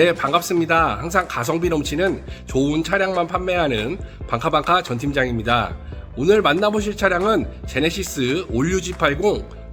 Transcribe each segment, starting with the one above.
네, 반갑습니다. 항상 가성비 넘치는 좋은 차량만 판매하는 방카방카 전 팀장입니다. 오늘 만나보실 차량은 제네시스 올유지 80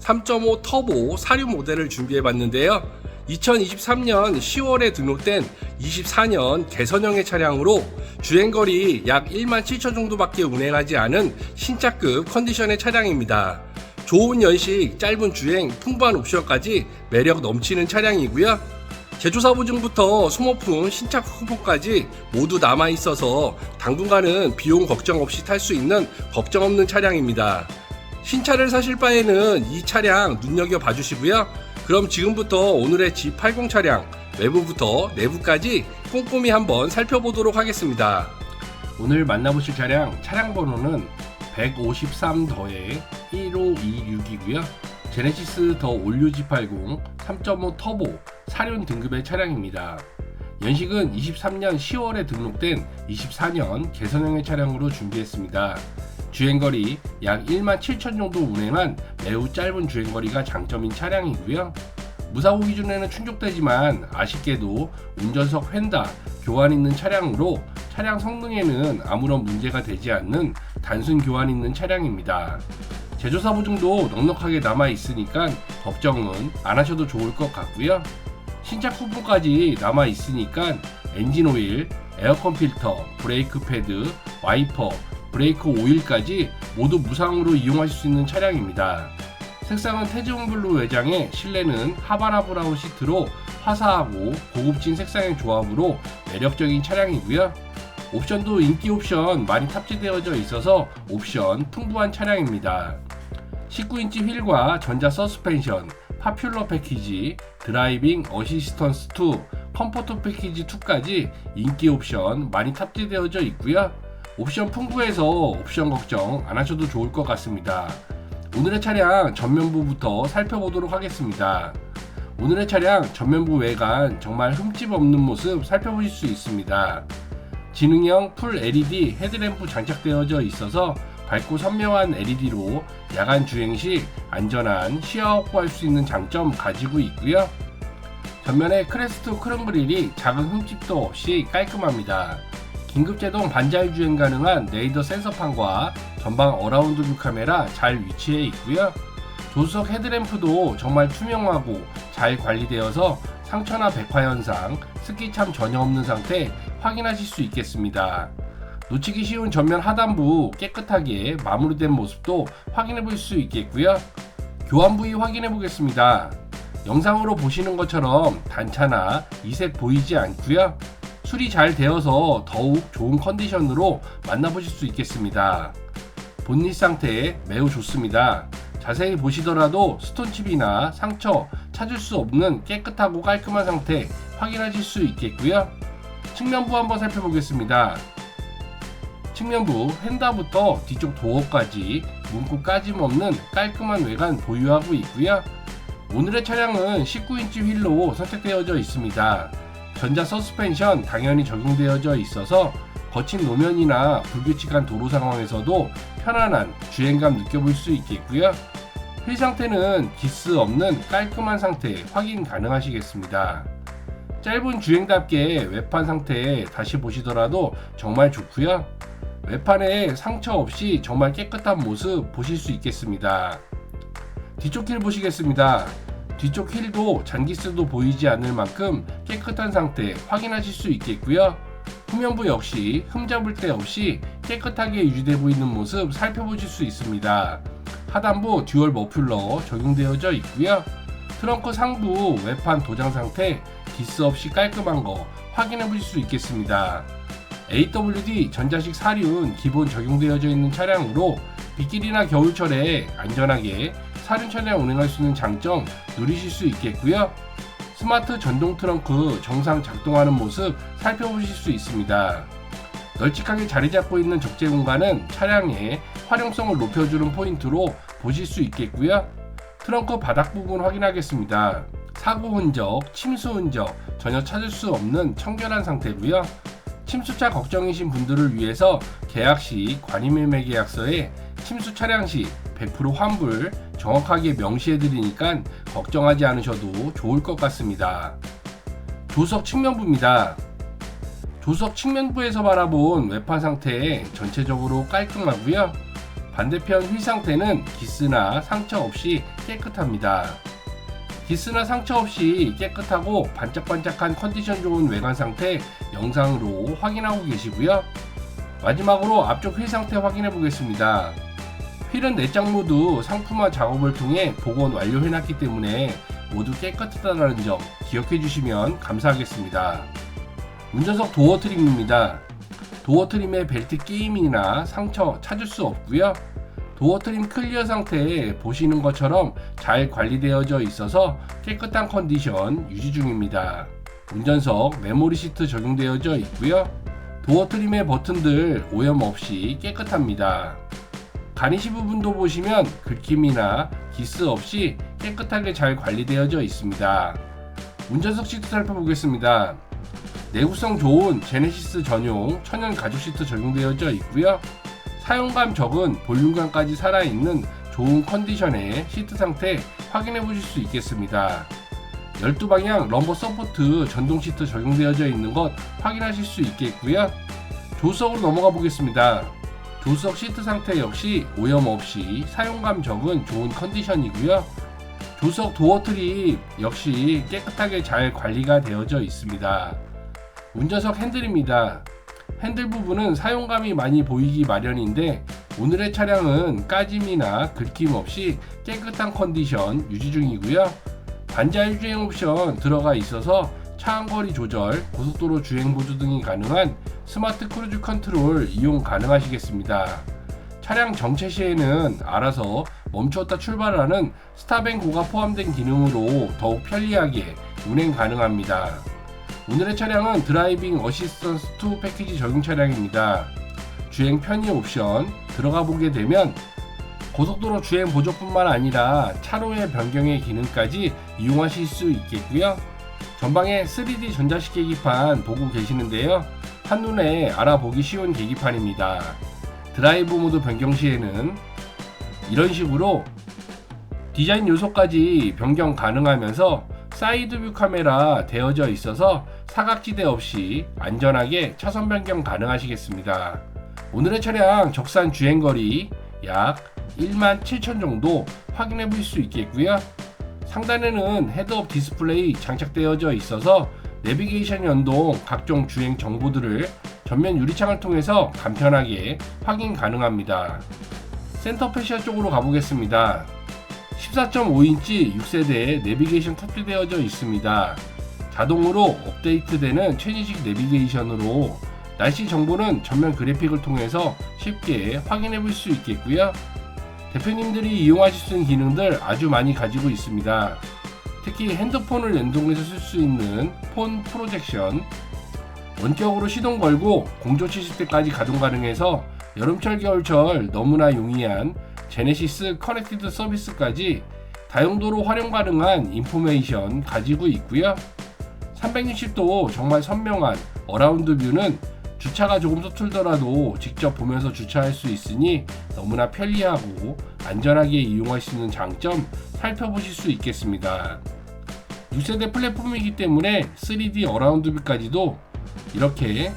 3.5 터보 사륜 모델을 준비해 봤는데요. 2023년 10월에 등록된 24년 개선형의 차량으로 주행거리 약 1만 7천 정도밖에 운행하지 않은 신차급 컨디션의 차량입니다. 좋은 연식, 짧은 주행, 풍부한 옵션까지 매력 넘치는 차량이고요. 제조사 보증부터 소모품, 신차 쿠폰까지 모두 남아 있어서 당분간은 비용 걱정 없이 탈 수 있는 걱정 없는 차량입니다. 신차를 사실 바에는 이 차량 눈여겨 봐주시고요. 그럼 지금부터 오늘의 G80 차량 외부부터 내부까지 꼼꼼히 한번 살펴보도록 하겠습니다. 오늘 만나보실 차량 차량 번호는 153 더에 1526이고요. 제네시스 더 올류 G80 3.5 터보 사륜 등급의 차량입니다. 연식은 23년 10월에 등록된 24년 개선형의 차량으로 준비했습니다. 주행거리 약 1만 7천 정도 운행한 매우 짧은 주행거리가 장점인 차량이고요. 무사고 기준에는 충족되지만 아쉽게도 운전석 휀다 교환 있는 차량으로 차량 성능에는 아무런 문제가 되지 않는 단순 교환 있는 차량입니다. 제조사 보증도 넉넉하게 남아 있으니까 걱정은 안 하셔도 좋을 것 같고요. 신차 쿠폰까지 남아 있으니까 엔진 오일, 에어컨 필터, 브레이크 패드, 와이퍼, 브레이크 오일까지 모두 무상으로 이용하실 수 있는 차량입니다. 색상은 태지온 블루 외장에 실내는 하바나 브라운 시트로 화사하고 고급진 색상의 조합으로 매력적인 차량이고요. 옵션도 인기 옵션 많이 탑재되어져 있어서 옵션 풍부한 차량입니다. 19인치 휠과 전자 서스펜션, 파퓰러 패키지, 드라이빙 어시스턴스 2, 컴포트 패키지 2까지 인기 옵션 많이 탑재되어져 있고요. 옵션 풍부해서 옵션 걱정 안 하셔도 좋을 것 같습니다. 오늘의 차량 전면부부터 살펴보도록 하겠습니다. 오늘의 차량 전면부 외관 정말 흠집 없는 모습 살펴보실 수 있습니다. 지능형 풀 LED 헤드램프 장착되어져 있어서 밝고 선명한 LED로 야간 주행 시 안전한 시야 확보할 수 있는 장점 가지고 있고요. 전면에 크레스트 크롬브릴이 작은 흠집도 없이 깔끔합니다. 긴급 제동 반자율 주행 가능한 레이더 센서판과 전방 어라운드 뷰 카메라 잘 위치해 있고요. 조수석 헤드램프도 정말 투명하고 잘 관리되어서 상처나 백화 현상, 습기참 전혀 없는 상태 확인하실 수 있겠습니다. 놓치기 쉬운 전면 하단부 깨끗하게 마무리된 모습도 확인해 볼 수 있겠고요. 교환 부위 확인해 보겠습니다. 영상으로 보시는 것처럼 단차나 이색 보이지 않고요. 술이 잘 되어서 더욱 좋은 컨디션으로 만나보실 수 있겠습니다. 본닛 상태 매우 좋습니다. 자세히 보시더라도 스톤칩이나 상처 찾을 수 없는 깨끗하고 깔끔한 상태 확인하실 수 있겠고요. 측면부 한번 살펴보겠습니다. 측면부 휀다부터 뒤쪽 도어까지 문구 까짐없는 깔끔한 외관 보유하고 있고요. 오늘의 차량은 19인치 휠로 선택되어져 있습니다. 전자 서스펜션 당연히 적용되어져 있어서 거친 노면이나 불규칙한 도로 상황에서도 편안한 주행감 느껴볼 수 있겠고요. 휠 상태는 기스 없는 깔끔한 상태 확인 가능하시겠습니다. 짧은 주행답게 외판 상태 다시 보시더라도 정말 좋고요. 외판에 상처 없이 정말 깨끗한 모습 보실 수 있겠습니다. 뒤쪽 휠 보시겠습니다. 뒤쪽 휠도 잔기스도 보이지 않을 만큼 깨끗한 상태 확인하실 수 있겠고요. 후면부 역시 흠잡을 데 없이 깨끗하게 유지되고 있는 모습 살펴보실 수 있습니다. 하단부 듀얼 머플러 적용되어져 있고요. 트렁크 상부 외판 도장 상태 기스 없이 깔끔한 거 확인해 보실 수 있겠습니다. AWD 전자식 사륜 기본 적용되어져 있는 차량으로 빗길이나 겨울철에 안전하게 사륜 차량 운행할 수 있는 장점 누리실 수 있겠고요. 스마트 전동 트렁크 정상 작동하는 모습 살펴보실 수 있습니다. 널찍하게 자리 잡고 있는 적재 공간은 차량의 활용성을 높여주는 포인트로 보실 수 있겠고요. 트렁크 바닥 부분 확인하겠습니다. 사고 흔적, 침수 흔적 전혀 찾을 수 없는 청결한 상태고요. 침수차 걱정이신 분들을 위해서 계약 시 관이매매 계약서에 침수 차량 시 100% 환불 정확하게 명시해 드리니까 걱정하지 않으셔도 좋을 것 같습니다. 조석 측면부입니다. 조석 측면부에서 바라본 외판 상태 전체적으로 깔끔하고요. 반대편 휠 상태는 기스나 상처 없이 깨끗합니다. 기스나 상처 없이 깨끗하고 반짝반짝한 컨디션 좋은 외관 상태 영상으로 확인하고 계시고요. 마지막으로 앞쪽 휠 상태 확인해 보겠습니다. 휠은 내장 모두 상품화 작업을 통해 복원 완료해 놨기 때문에 모두 깨끗하다는 점 기억해 주시면 감사하겠습니다. 운전석 도어 트림입니다. 도어 트림의 벨트 끼임이나 상처 찾을 수 없고요. 도어 트림 클리어 상태에 보시는 것처럼 잘 관리되어져 있어서 깨끗한 컨디션 유지 중입니다. 운전석 메모리 시트 적용되어져 있고요. 도어 트림의 버튼들 오염 없이 깨끗합니다. 가니시 부분도 보시면 긁힘이나 기스 없이 깨끗하게 잘 관리되어져 있습니다. 운전석 시트 살펴보겠습니다. 내구성 좋은 제네시스 전용 천연 가죽 시트 적용되어져 있고요. 사용감 적은 볼륨감까지 살아있는 좋은 컨디션의 시트 상태 확인해 보실 수 있겠습니다. 12방향 럼버 서포트 전동 시트 적용되어져 있는 것 확인하실 수 있겠고요. 조수석으로 넘어가 보겠습니다. 조수석 시트 상태 역시 오염 없이 사용감 적은 좋은 컨디션이고요. 조수석 도어 트립 역시 깨끗하게 잘 관리가 되어져 있습니다. 운전석 핸들입니다. 핸들 부분은 사용감이 많이 보이기 마련인데 오늘의 차량은 까짐이나 긁힘 없이 깨끗한 컨디션 유지 중이고요. 반자율 주행 옵션 들어가 있어서 차항거리 조절, 고속도로 주행 보조 등이 가능한 스마트 크루즈 컨트롤 이용 가능하시겠습니다. 차량 정체 시에는 알아서 멈추었다 출발하는 스탑앤고가 포함된 기능으로 더욱 편리하게 운행 가능합니다. 오늘의 차량은 드라이빙 어시스턴스 2 패키지 적용 차량입니다. 주행 편의 옵션 들어가 보게 되면 고속도로 주행 보조뿐만 아니라 차로의 변경의 기능까지 이용하실 수 있겠고요. 전방에 3D 전자식 계기판 보고 계시는데요. 한눈에 알아보기 쉬운 계기판입니다. 드라이브 모드 변경 시에는 이런 식으로 디자인 요소까지 변경 가능하면서 사이드 뷰 카메라 되어져 있어서 사각지대 없이 안전하게 차선 변경 가능하시겠습니다. 오늘의 차량 적산 주행거리 약 1만 7천 정도 확인해 볼 수 있겠고요. 상단에는 헤드업 디스플레이 장착되어져 있어서 내비게이션 연동 각종 주행 정보들을 전면 유리창을 통해서 간편하게 확인 가능합니다. 센터 패시아 쪽으로 가보겠습니다. 14.5인치 6세대 내비게이션 탑재되어져 있습니다. 자동으로 업데이트되는 최신식 내비게이션으로 날씨 정보는 전면 그래픽을 통해서 쉽게 확인해 볼 수 있겠고요. 대표님들이 이용하실 수 있는 기능들 아주 많이 가지고 있습니다. 특히 핸드폰을 연동해서 쓸 수 있는 폰 프로젝션, 원격으로 시동 걸고 공조 때까지 가동 가능해서 여름철 겨울철 너무나 용이한 제네시스 커넥티드 서비스까지 다용도로 활용 가능한 인포메이션 가지고 있고요. 360도 정말 선명한 어라운드 뷰는 주차가 조금 서툴더라도 직접 보면서 주차할 수 있으니 너무나 편리하고 안전하게 이용할 수 있는 장점 살펴보실 수 있겠습니다. 6세대 플랫폼이기 때문에 3D 어라운드 뷰까지도 이렇게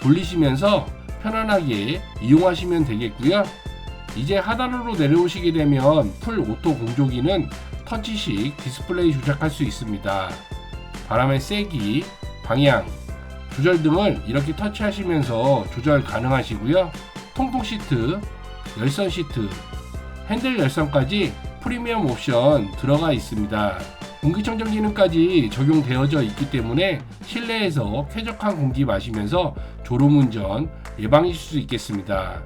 돌리시면서 편안하게 이용하시면 되겠고요. 이제 하단으로 내려오시게 되면 풀 오토 공조기는 터치식 디스플레이 조작할 수 있습니다. 바람의 세기, 방향, 조절 등을 이렇게 터치하시면서 조절 가능하시고요. 통풍 시트, 열선 시트, 핸들 열선까지 프리미엄 옵션 들어가 있습니다. 공기청정 기능까지 적용되어져 있기 때문에 실내에서 쾌적한 공기 마시면서 졸음운전 예방하실 수 있겠습니다.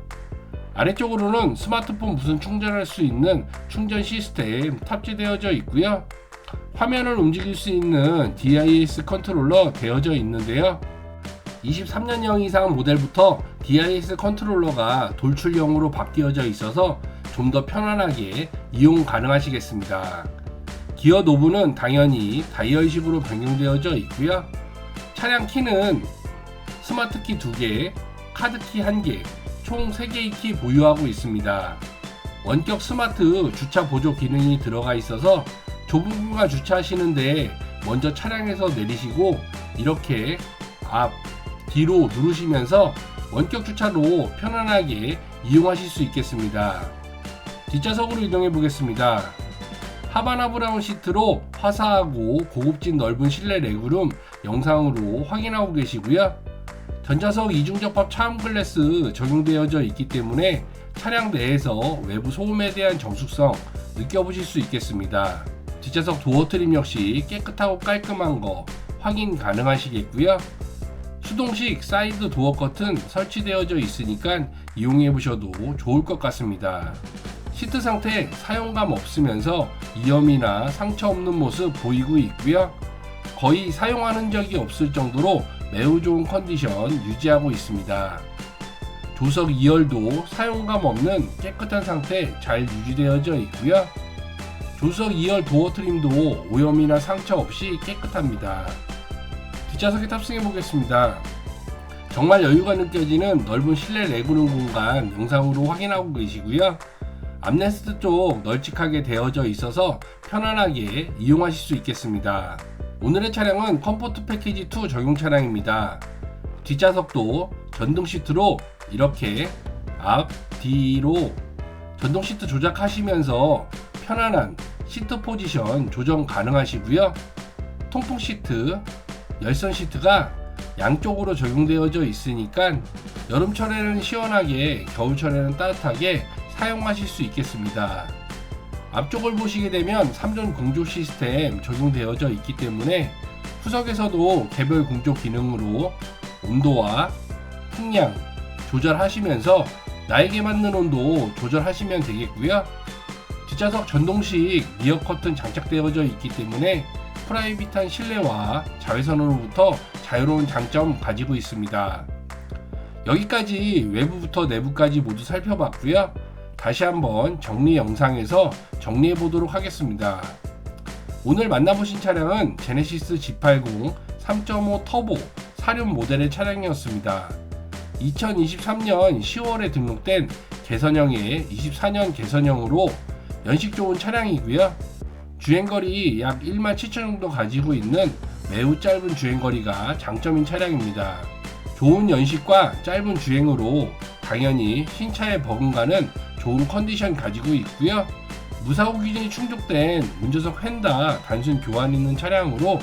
아래쪽으로는 스마트폰 무선 충전할 수 있는 충전 시스템 탑재되어져 있고요. 화면을 움직일 수 있는 DIS 컨트롤러 되어져 있는데요. 23년형 이상 모델부터 DIS 컨트롤러가 돌출형으로 바뀌어져 있어서 좀 더 편안하게 이용 가능하시겠습니다. 기어 노브는 당연히 다이얼식으로 변경되어져 있고요. 차량 키는 스마트 키 2개, 카드 키 1개, 총 3개의 키 보유하고 있습니다. 원격 스마트 주차 보조 기능이 들어가 있어서 공간 주차하시는데 먼저 차량에서 내리시고 이렇게 앞, 뒤로 누르시면서 원격 주차로 편안하게 이용하실 수 있겠습니다. 뒷좌석으로 이동해 보겠습니다. 하바나 브라운 시트로 화사하고 고급진 넓은 실내 레그룸 영상으로 확인하고 계시고요. 전자석 이중접합 차음 글래스 적용되어져 있기 때문에 차량 내에서 외부 소음에 대한 정숙성 느껴보실 수 있겠습니다. 뒷좌석 도어 트림 역시 깨끗하고 깔끔한 거 확인 가능하시겠고요. 수동식 사이드 도어 커튼 설치되어져 있으니까 이용해 보셔도 좋을 것 같습니다. 시트 상태 사용감 없으면서 이염이나 상처 없는 모습 보이고 있고요. 거의 사용하는 적이 없을 정도로 매우 좋은 컨디션 유지하고 있습니다. 조석 2열도 사용감 없는 깨끗한 상태 잘 유지되어져 있고요. 조석 2열 도어 트림도 오염이나 상처 없이 깨끗합니다. 뒷좌석에 탑승해 보겠습니다. 정말 여유가 느껴지는 넓은 실내 레그룸 공간 영상으로 확인하고 계시고요. 암레스트 쪽 널찍하게 되어져 있어서 편안하게 이용하실 수 있겠습니다. 오늘의 차량은 컴포트 패키지 2 적용 차량입니다. 뒷좌석도 전동 시트로 이렇게 앞, 뒤로 전동 시트 조작하시면서 편안한 시트 포지션 조정 가능하시고요. 통풍 시트, 열선 시트가 양쪽으로 적용되어져 있으니까 여름철에는 시원하게, 겨울철에는 따뜻하게 사용하실 수 있겠습니다. 앞쪽을 보시게 되면 3전 공조 시스템 적용되어져 있기 때문에 후석에서도 개별 공조 기능으로 온도와 풍량 조절하시면서 나에게 맞는 온도 조절하시면 되겠고요. 뒷좌석 전동식 리어 커튼 장착되어져 있기 때문에 프라이빗한 실내와 자외선으로부터 자유로운 장점 가지고 있습니다. 여기까지 외부부터 내부까지 모두 살펴봤고요. 다시 한번 정리 영상에서 정리해 보도록 하겠습니다. 오늘 만나보신 차량은 제네시스 G80 3.5 터보 사륜 모델의 차량이었습니다. 2023년 10월에 등록된 개선형의 24년 개선형으로 연식 좋은 차량이고요. 주행거리 약 1만 7천 정도 가지고 있는 매우 짧은 주행거리가 장점인 차량입니다. 좋은 연식과 짧은 주행으로 당연히 신차에 버금가는 좋은 컨디션 가지고 있고요. 무사고 기준이 충족된 운전석 휀다 단순 교환 있는 차량으로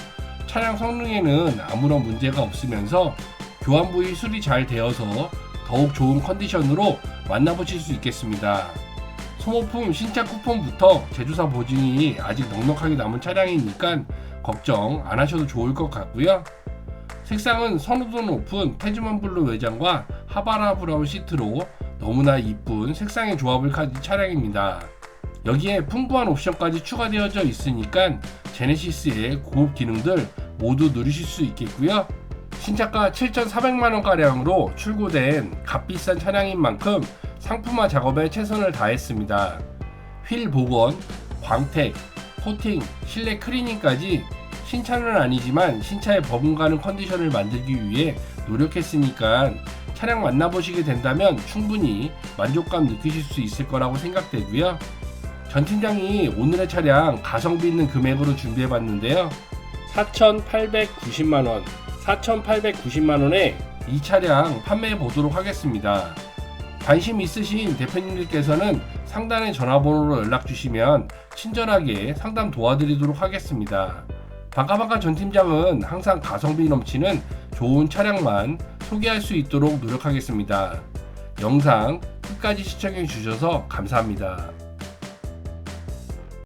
차량 성능에는 아무런 문제가 없으면서 교환 부위 수리 잘 되어서 더욱 좋은 컨디션으로 만나보실 수 있겠습니다. 소모품 신차 쿠폰부터 제조사 보증이 아직 넉넉하게 남은 차량이니까 걱정 안 하셔도 좋을 것 같고요. 색상은 선호도 높은 태즈만 블루 외장과 하바라 브라운 시트로 너무나 이쁜 색상의 조합을 가진 차량입니다. 여기에 풍부한 옵션까지 추가되어져 있으니까 제네시스의 고급 기능들 모두 누리실 수 있겠고요. 신차가 7,400만원가량으로 출고된 값비싼 차량인 만큼 상품화 작업에 최선을 다했습니다. 휠 복원, 광택, 코팅, 실내 클리닝까지 신차는 아니지만 신차에 버금가는 컨디션을 만들기 위해 노력했으니까 차량 만나보시게 된다면 충분히 만족감 느끼실 수 있을 거라고 생각되고요. 전 팀장이 오늘의 차량 가성비 있는 금액으로 준비해 봤는데요. 4,890만원, 4,890만원에 이 차량 판매해 보도록 하겠습니다. 관심 있으신 대표님들께서는 상단의 전화번호로 연락 주시면 친절하게 상담 도와드리도록 하겠습니다. 반가반가 전 팀장은 항상 가성비 넘치는 좋은 차량만 소개할 수 있도록 노력하겠습니다. 영상 끝까지 시청해 주셔서 감사합니다.